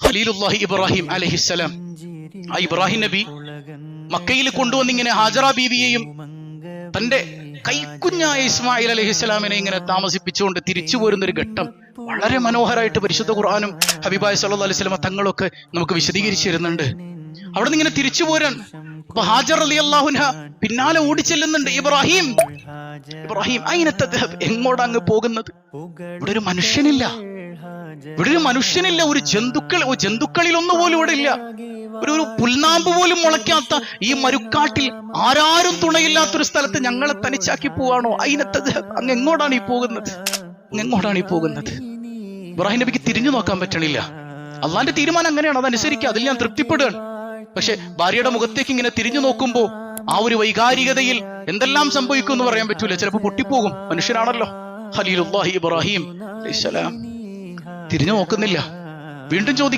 ഖലീലുല്ലാഹി ഇബ്രാഹിം അലഹിസ്സലാം. ആ ഇബ്രാഹിം നബി മക്കയിൽ കൊണ്ടുവന്നിങ്ങനെ ഹാജറ ബീവിയെയും തന്റെ കൈക്കുഞ്ഞായ ഇസ്മായിൽ അലഹിസ്സലാമിനെ ഇങ്ങനെ താമസിപ്പിച്ചുകൊണ്ട് തിരിച്ചു പോരുന്ന ഒരു ഘട്ടം വളരെ മനോഹരമായിട്ട് പരിശുദ്ധ ഖുർആാനും ഹബീബായ സല്ലു അലൈഹി തങ്ങളൊക്കെ നമുക്ക് വിശദീകരിച്ചു തരുന്നുണ്ട് അവിടെ നിന്ന് ഇങ്ങനെ തിരിച്ചു പോരാൻ അപ്പൊ ഹാജർ അലി അള്ളാഹുന പിന്നാലെ ഓടിച്ചെല്ലുന്നുണ്ട് ഇബ്രാഹിം. ഇബ്രാഹിം അങ്ങനത്തെ എങ്ങോട്ടാ അങ്ങ് പോകുന്നത്? ഇവിടെ ഒരു മനുഷ്യനില്ല. ഇവിടെ ഒരു മനുഷ്യനില്ല ഒരു ജന്തുക്കൾ ജന്തുക്കളിൽ ഒന്നുപോലും ഇവിടെ ഇല്ല. ഒരു ഒരു പുൽനാമ്പ് പോലും മുളയ്ക്കാത്ത ഈ മരുക്കാട്ടിൽ ആരാരും തുണയില്ലാത്തൊരു സ്ഥലത്ത് ഞങ്ങളെ തനിച്ചാക്കി പോവാണോ? അതിനത്തത് അങ്ങ് എങ്ങോട്ടാണ് ഈ പോകുന്നത്? എങ്ങോട്ടാണ് ഈ പോകുന്നത്? ഇബ്രാഹിം നബിക്ക് തിരിഞ്ഞു നോക്കാൻ പറ്റണില്ല. അള്ളാന്റെ തീരുമാനം അങ്ങനെയാണ് അതനുസരിക്കുക അതിൽ ഞാൻ തൃപ്തിപ്പെടുകയാണ്. പക്ഷെ ഭാര്യയുടെ മുഖത്തേക്ക് ഇങ്ങനെ തിരിഞ്ഞു നോക്കുമ്പോൾ ആ ഒരു വൈകാരികതയിൽ എന്തെല്ലാം സംഭവിക്കും എന്ന് പറയാൻ പറ്റൂല. ചിലപ്പോ പൊട്ടിപ്പോകും. മനുഷ്യരാണല്ലോ. ഖലീലുല്ലാഹി ഇബ്രാഹിം അലൈഹിസ്സലാം തിരിഞ്ഞു നോക്കുന്നില്ല. വീണ്ടും ചോദിക്കും